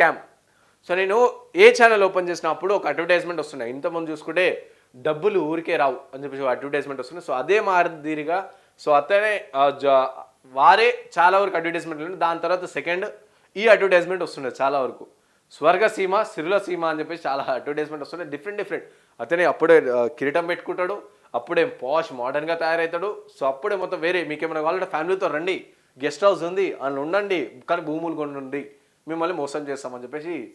Scam so నేను ఏ channel open చేసినప్పుడు ఒక అడ్వర్టైజ్మెంట్ వస్తున్నాయి ఇంతకుముందు చూసుకుంటే డబ్బులు ఊరికే రావు అని చెప్పేసి అడ్వర్టైజ్మెంట్ వస్తుంది సో అదే మాదిరిగా సో అతనే జ- వారే చాలా వరకు అడ్వర్టైజ్మెంట్ దాని తర్వాత సెకండ్ ఈ అడ్వర్టైజ్మెంట్ వస్తుండే చాలా వరకు. స్వర్గసీమ సిరుల సీమ అని చెప్పేసి చాలా అడ్వర్టైజ్మెంట్ వస్తున్నాయి డిఫరెంట్ డిఫరెంట్ అతనే అప్పుడే కిరీటం పెట్టుకుంటాడు. అప్పుడే పాష్ మోడర్న్గా తయారవుతాడు సో అప్పుడే మొత్తం వేరే మీకేమైనా కావాలంటే ఫ్యామిలీతో రండి. గెస్ట్ హౌస్ ఉంది. అందులో ఉండండి. కానీ భూములు కొనుండి. మిమ్మల్ని మోసం చేస్తామని చెప్పేసి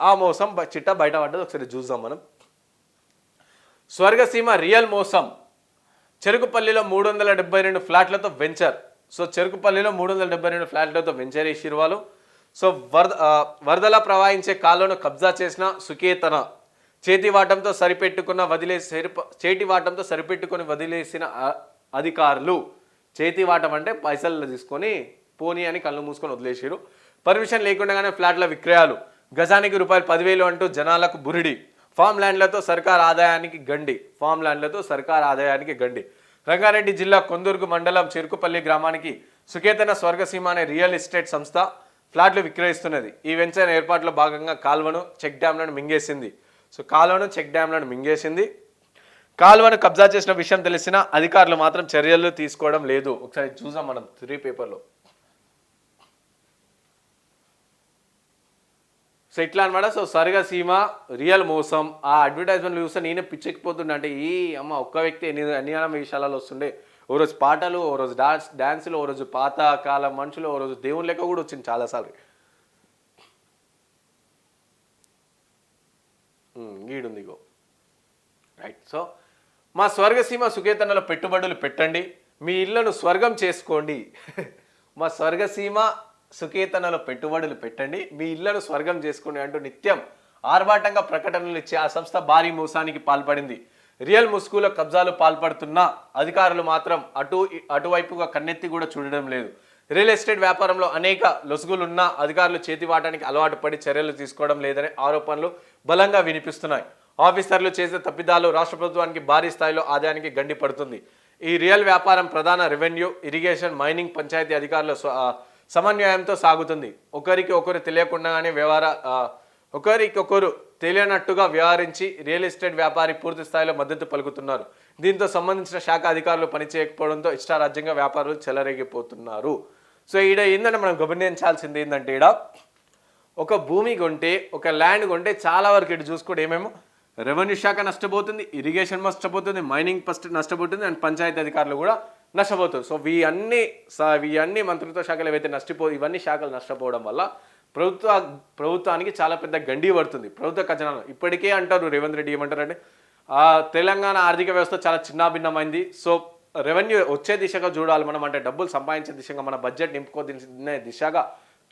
ఆ మోసం చిట్ట బయట పడ్డది. ఒకసారి చూద్దాం మనం. స్వర్గసీమ రియల్ మోసం. చెరుకుపల్లిలో మూడు వందల డెబ్బై రెండు ఫ్లాట్లతో వెంచర్ సో చెరుకుపల్లిలో మూడు వందల డెబ్బై రెండు ఫ్లాట్లతో వెంచర్ వేసిరు వాళ్ళు. సో వరద వరదల వరదలా ప్రవహించే కాలువను కబ్జా చేసిన సుకేతన. చేతి వాటంతో సరిపెట్టుకున్న వదిలేసి సరిప- చేతి వాటంతో సరిపెట్టుకుని వదిలేసిన అధికారులు. చేతి వాటం అంటే పైసలు తీసుకొని పోనీ అని కళ్ళు మూసుకొని వదిలేసారు. పర్మిషన్ లేకుండానే ఫ్లాట్ల విక్రయాలు. గజానికి రూపాయలు పదివేలు అంటూ జనాలకు బురిడి. ఫామ్ ల్యాండ్లతో సర్కార్ ఆదాయానికి గండి. ఫామ్ ల్యాండ్లతో సర్కార్ ఆదాయానికి గండి. రంగారెడ్డి జిల్లా కొందూరుగు మండలం చెరుకుపల్లి గ్రామానికి సుకేతన స్వర్గసీమ అనే రియల్ ఎస్టేట్ సంస్థ ఫ్లాట్లు విక్రయిస్తున్నది. ఈ వెంచర్ ఏర్పాట్లో భాగంగా కాల్వను చెక్ డ్యాంలను మింగేసింది. సో కాల్వను చెక్ డ్యాంలను మింగేసింది. కాల్వను కబ్జా చేసిన విషయం తెలిసిన అధికారులు మాత్రం చర్యలు తీసుకోవడం లేదు. ఒకసారి చూసాం మనం త్రీ పేపర్లో. సో ఇట్లా అనమాట. సో సరిగా సీమ రియల్ మోసం. ఆ అడ్వర్టైజ్మెంట్ చూస్తే నేనే పిచ్చెక్కిపోతుండే. అంటే ఈ అమ్మ ఒక్క వ్యక్తి ఎన్ని అన్ని విషయాలలో వస్తుండే. ఓ రోజు పాటలు ఓ రోజు డాన్స్ డ్యాన్సులు ఓ రోజు పాత కాలం మనుషులు ఓ రోజు దేవుని లెక్క కూడా వచ్చింది చాలాసార్లు గీడుంది ఇగో రైట్ సో మా స్వర్గసీమ సుకేతనలో పెట్టుబడులు పెట్టండి. మీ ఇళ్ళను స్వర్గం చేసుకోండి. మా స్వర్గసీమ సుకేతనలో పెట్టుబడులు పెట్టండి. మీ ఇళ్ళను స్వర్గం చేసుకుని అంటూ నిత్యం ఆర్భాటంగా ప్రకటనలు ఇచ్చే ఆ సంస్థ భారీ మోసానికి పాల్పడింది. రియల్ ముసుగులో కబ్జాలు పాల్పడుతున్న అధికారులు మాత్రం అటు అటువైపుగా కన్నెత్తి కూడా చూడడం లేదు. రియల్ ఎస్టేట్ వ్యాపారంలో అనేక లొసుగులున్న అధికారులు చేతివాటానికి అలవాటు పడి చర్యలు తీసుకోవడం లేదనే ఆరోపణలు బలంగా వినిపిస్తున్నాయి. ఆఫీసర్లు చేసే తప్పిదాలు రాష్ట్ర ప్రభుత్వానికి భారీ స్థాయిలో ఆదాయానికి గండి పడుతుంది ఈ రియల్ వ్యాపారం ప్రధాన రెవెన్యూ ఇరిగేషన్ మైనింగ్ పంచాయతీ అధికారుల సమన్వయంతో సాగుతుంది. ఒకరికి ఒకరు తెలియకుండానే వ్యవహార ఒకరికొకరు తెలియనట్టుగా వ్యవహరించి రియల్ ఎస్టేట్ వ్యాపారి పూర్తి స్థాయిలో మద్దతు పలుకుతున్నారు. దీంతో సంబంధించిన శాఖ అధికారులు పనిచేయకపోవడంతో ఇష్టారాజ్యంగా వ్యాపారులు చెలరేగిపోతున్నారు. సో ఈడ ఏంటంటే మనం గమనించాల్సింది ఏంటంటే ఈడ ఒక భూమి కొంటే ఒక ల్యాండ్ కొంటే చాలా వరకు ఇటు చూసుకుంటే ఏమేమో రెవెన్యూ శాఖ నష్టపోతుంది ఇరిగేషన్ నష్టపోతుంది మైనింగ్ ఫస్ట్ నష్టపోతుంది అండ్ పంచాయతీ అధికారులు కూడా నష్టపోతుంది సో ఇవన్నీ అన్ని స- మంత్రిత్వ శాఖలు ఏవైతే నష్టపో ఇవన్నీ శాఖలు నష్టపోవడం వల్ల ప్రభుత్వ ప్రభుత్వానికి చాలా పెద్ద గండి పడుతుంది. ప్రభుత్వ ఖజానా ఇప్పటికే అంటారు రేవంత్ రెడ్డి ఏమంటారంటే ఆ, తెలంగాణ ఆర్థిక వ్యవస్థ చాలా చిన్నాభిన్నమైంది. సో రెవెన్యూ వచ్చే దిశగా చూడాలి మనం. అంటే డబ్బులు సంపాదించే దిశగా మన బడ్జెట్ నింపుకోదినే దిశగా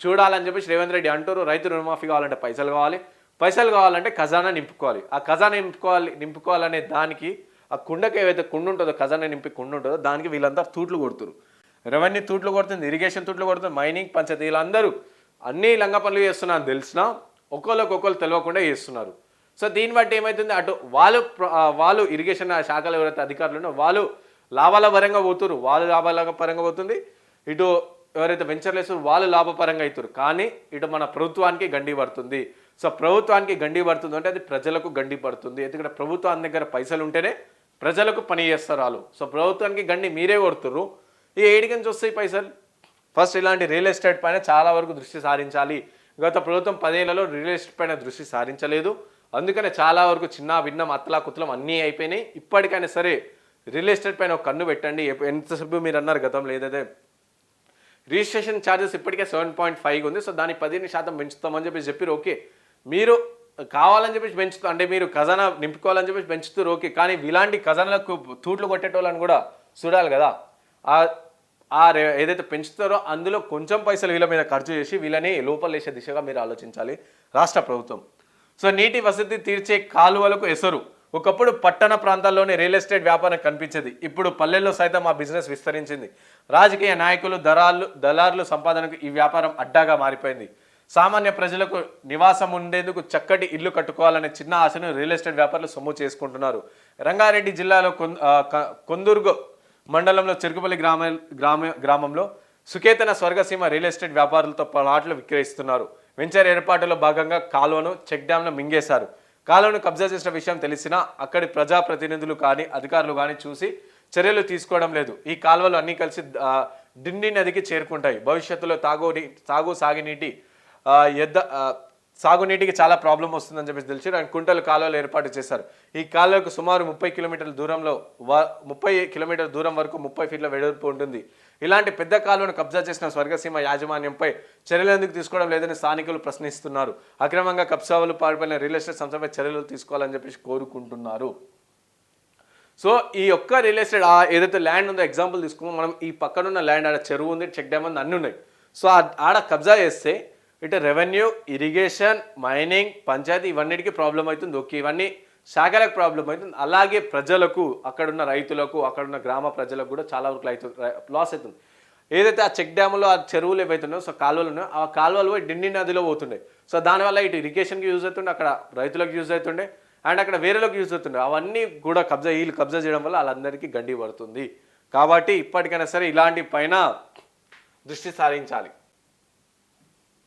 చూడాలని చెప్పేసి రేవంత్ రెడ్డి అంటారు. రైతు రుణమాఫీ కావాలంటే పైసలు కావాలి. పైసలు కావాలంటే ఖజానా నింపుకోవాలి. ఆ ఖజానా నింపుకోవాలి నింపుకోవాలనే దానికి ఆ కుండకి ఏవైతే కుండ ఉంటుందో ఖజానా నింపి కుండ ఉంటుందో దానికి వీళ్ళంతా తూట్లు కొడుతురు. రెవెన్యూ తూట్లు కొడుతుంది ఇరిగేషన్ తూట్లు కొడుతుంది మైనింగ్ పంచాయతీ వీళ్ళందరూ అన్ని లంగ పనులు చేస్తున్నారని తెలిసినా ఒకళ్ళకొకళ్ళు తెలియకుండా చేస్తున్నారు. సో దీన్ని బట్టి ఏమవుతుంది అటు వాళ్ళు వాళ్ళు ఇరిగేషన్ శాఖలో ఎవరైతే అధికారులు ఉన్నారో వాళ్ళు లాభాల పరంగా పోతున్నారు వాళ్ళు లాభాల పరంగా పోతుంది. ఇటు ఎవరైతే వెంచర్లు వేస్తారు వాళ్ళు లాభపరంగా అవుతారు. కానీ ఇటు మన ప్రభుత్వానికి గండి పడుతుంది. సో ప్రభుత్వానికి గండి పడుతుంది అంటే అది ప్రజలకు గండి పడుతుంది. ఎందుకంటే ప్రభుత్వం దగ్గర పైసలు ఉంటేనే ప్రజలకు పని చేస్తారు వాళ్ళు. సో ప్రభుత్వానికి గండి మీరే కొడుతుర్రు. ఈ ఏడికి చూస్తే పైసలు? ఫస్ట్ ఇలాంటి రియల్ ఎస్టేట్ పైన చాలా వరకు దృష్టి సారించాలి. గత ప్రభుత్వం పదేళ్ళలో రియల్ ఎస్టేట్ పైన దృష్టి సారించలేదు. అందుకనే చాలా వరకు చిన్న భిన్నం అత్తలా కుత్తలం అన్నీ అయిపోయినాయి. ఇప్పటికైనా సరే రియల్ ఎస్టేట్ పైన ఒక కన్ను పెట్టండి. ఎంతసేపు మీరు అన్నారు గతంలో ఏదైతే రిజిస్ట్రేషన్ ఛార్జెస్ ఇప్పటికే సెవెన్ పాయింట్ ఫైవ్ ఉంది. సో దాన్ని పదిహేను శాతం పెంచుతామని చెప్పి చెప్పారు ఓకే మీరు కావాలని చెప్పేసి పెంచుతూ అంటే మీరు ఖజానా నింపుకోవాలని చెప్పేసి పెంచుతారు ఓకే. కానీ ఇలాంటి ఖజానాలకు తూట్లు కొట్టేటోళ్ళని కూడా చూడాలి కదా. ఆ ఆ ఏదైతే పెంచుతారో అందులో కొంచెం పైసలు వీళ్ళ మీద ఖర్చు చేసి వీళ్ళని లోపల వేసే దిశగా మీరు ఆలోచించాలి రాష్ట్ర ప్రభుత్వం. సో నీటి వసతి తీర్చే కాలువలకు ఎసరు. ఒకప్పుడు పట్టణ ప్రాంతాల్లోనే రియల్ ఎస్టేట్ వ్యాపారం కనిపించేది. ఇప్పుడు పల్లెల్లో సైతం ఆ బిజినెస్ విస్తరించింది. రాజకీయ నాయకులు దళాలు దళారులు సంపాదనకు ఈ వ్యాపారం అడ్డాగా మారిపోయింది. సామాన్య ప్రజలకు నివాసం ఉండేందుకు చక్కటి ఇల్లు కట్టుకోవాలనే చిన్న ఆశను రియల్ ఎస్టేట్ వ్యాపారులు సొమ్ము చేసుకుంటున్నారు. రంగారెడ్డి జిల్లాలో కొన్- క- కొందుర్గు మండలంలో చెరుకుపల్లి గ్రామ గ్రామ గ్రామంలో సుకేతన స్వర్గసీమ రియల్ ఎస్టేట్ వ్యాపారులతో ప్లాట్లు విక్రయిస్తున్నారు. వెంచర్ ఏర్పాటులో భాగంగా కాలువను చెక్ డ్యాంను మింగేశారు. కాలువను కబ్జా చేసిన విషయం తెలిసినా అక్కడి ప్రజాప్రతినిధులు కానీ అధికారులు కానీ చూసి చర్యలు తీసుకోవడం లేదు. ఈ కాలువలు అన్నీ కలిసి డిండి నదికి చేరుకుంటాయి. భవిష్యత్తులో తాగు తాగు సాగునీటి ఎద్ద సాగునీటికి చాలా ప్రాబ్లం వస్తుందని చెప్పేసి తెలిసి ఆయన కుంటలు కాలువలు ఏర్పాటు చేశారు. ఈ కాలువకు సుమారు ముప్పై కిలోమీటర్ల దూరంలో వ- ముప్పై కిలోమీటర్ల దూరం వరకు ముప్పై ఫీట్ల వెడల్పు ఉంటుంది. ఇలాంటి పెద్ద కాలువను కబ్జా చేసిన స్వర్గసీమ యాజమాన్యంపై చర్యలు ఎందుకు తీసుకోవడం లేదని స్థానికులు ప్రశ్నిస్తున్నారు. అక్రమంగా కబ్జావులు పాల్పడిన రియల్ ఎస్టేట్ సంస్థపై చర్యలు తీసుకోవాలని చెప్పేసి కోరుకుంటున్నారు. సో ఈ ఒక్క రియల్ ఎస్టేట్ ఆ ఏదైతే ల్యాండ్ ఉందో ఎగ్జాంపుల్ తీసుకున్నాం మనం ఈ పక్కన ఉన్న ల్యాండ్ ఆడ చెరువు ఉంది చెక్ డ్యామ్ ఉంది అన్నీ ఉన్నాయి. సో ఆడ కబ్జా చేస్తే ఇటు రెవెన్యూ ఇరిగేషన్ మైనింగ్ పంచాయతీ ఇవన్నిటికీ ప్రాబ్లం అవుతుంది. ఓకే ఇవన్నీ శాఖలకు ప్రాబ్లం అవుతుంది. అలాగే ప్రజలకు అక్కడున్న రైతులకు అక్కడున్న గ్రామ ప్రజలకు కూడా చాలా వరకు అవుతుంది లాస్ అవుతుంది. ఏదైతే ఆ చెక్ డ్యాములో ఆ చెరువులు ఏవైతున్నాయో సో కాలువలు ఉన్నాయో ఆ కాలువలు పోయి డిండి నదిలో పోతుండే. సో దానివల్ల ఇటు ఇరిగేషన్కి యూజ్ అవుతుండే అక్కడ రైతులకు యూజ్ అవుతుండే అండ్ అక్కడ వేరేలోకి యూజ్ అవుతుండే. అవన్నీ కూడా కబ్జా వీళ్ళు కబ్జా చేయడం వల్ల వాళ్ళందరికీ గండి పడుతుంది. కాబట్టి ఇప్పటికైనా సరే ఇలాంటి పైన దృష్టి సారించాలి.